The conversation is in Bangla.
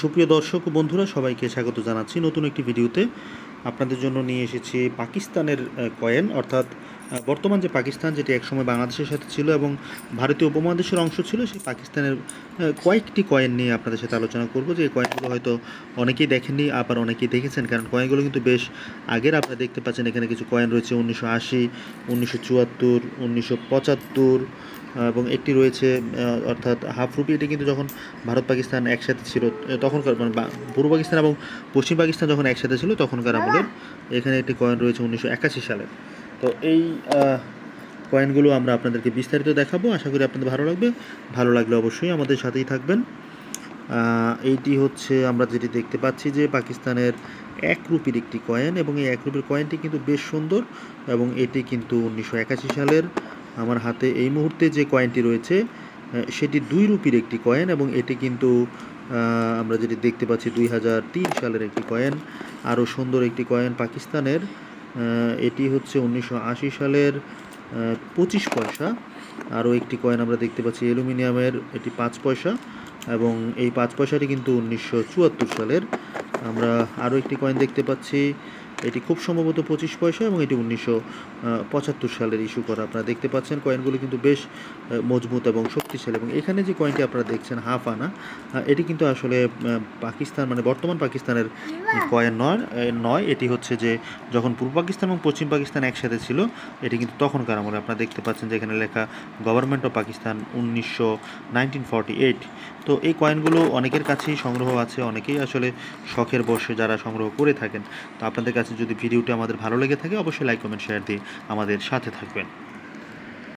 সুপ্রিয় দর্শক বন্ধুরা, সবাইকে স্বাগত জানাচ্ছি নতুন একটি ভিডিওতে। আপনাদের জন্য নিয়ে এসেছি পাকিস্তানের কয়েন, অর্থাৎ বর্তমান যে পাকিস্তান, যেটি একসময় বাংলাদেশের সাথে ছিল এবং ভারতীয় উপমহাদেশের অংশ ছিল, সেই পাকিস্তানের কয়েকটি কয়েন নিয়ে আপনাদের সাথে আলোচনা করব। যে কয়েনগুলো হয়তো অনেকেই দেখেননি, আবার অনেকেই দেখেছেন, কারণ কয়েনগুলো কিন্তু বেশ আগের আপনারা দেখতে পাচ্ছেন, এখানে কিছু কয়েন রয়েছে উনিশশো আশি, উনিশশো চুয়াত্তর, উনিশশো পঁচাত্তর এবং একটি রয়েছে অর্থাৎ হাফ রুপি। এটি কিন্তু যখন ভারত, পাকিস্তান একসাথে ছিল তখনকার মানে পূর্ব পাকিস্তান এবং পশ্চিম পাকিস্তান যখন একসাথে ছিল, তখনকার আমলের এখানে একটি কয়েন রয়েছে উনিশশো একাশি সালের। তো এই কয়েনগুলো আমরা আপনাদেরকে বিস্তারিত দেখাবো। আশা করি আপনাদের ভালো লাগবে। ভালো লাগলে অবশ্যই আমাদের সাথেই থাকবেন। এইটি হচ্ছে আমরা যেটি দেখতে পাচ্ছি যে পাকিস্তানের এক রুপির একটি কয়েন এবং এই এক রুপির কয়েনটি কিন্তু বেশ সুন্দর এবং এটি কিন্তু উনিশশো একাশি সালের আমার হাতে এই মুহূর্তে যে কয়েনটি রয়েছে সেটি দুই রুপির একটি কয়েন এবং এটি কিন্তু আমরা যেটি দেখতে পাচ্ছি দুই হাজার তিন সালের একটি কয়েন আরও সুন্দর একটি কয়েন পাকিস্তানের। এটি হচ্ছে উনিশশো আশি সালের পঁচিশ পয়সা। আরও একটি কয়েন আমরা দেখতে পাচ্ছি, অ্যালুমিনিয়ামের, এটি পাঁচ পয়সা। এবং এই পাঁচ পয়সাটি কিন্তু উনিশশো চুয়াত্তর সালের। আমরা আরও একটি কয়েন দেখতে পাচ্ছি এটি খুব সম্ভবত পঁচিশ পয়সা এবং এটি উনিশশো পঁচাত্তর সালের ইস্যু করা আপনারা দেখতে পাচ্ছেন। কয়েনগুলো কিন্তু বেশ মজবুত এবং শক্তিশালী এবং এখানে যে কয়েনটি আপনারা দেখছেন, হাফ আনা এটি কিন্তু আসলে পাকিস্তান মানে বর্তমান পাকিস্তানের কয়েন নয় নয়, এটি হচ্ছে যে যখন পূর্ব পাকিস্তান এবং পশ্চিম পাকিস্তান একসাথে ছিল, এটি কিন্তু তখনকার আমলে আপনারা দেখতে পাচ্ছেন যে এখানে লেখা গভর্নমেন্ট অফ পাকিস্তান উনিশশো নাইনটিন ফর্টি এইট। তো এই কয়েনগুলো অনেকের কাছেই সংগ্রহ আছে, অনেকেই আসলে শখের বসে যারা সংগ্রহ করে থাকেন। তো আপনাদের কাছে যদি ভিডিওটি আমাদের ভালো লেগে থাকে, অবশ্যই লাইক কমেন্ট শেয়ার দিয়ে আমাদের সাথে থাকবেন।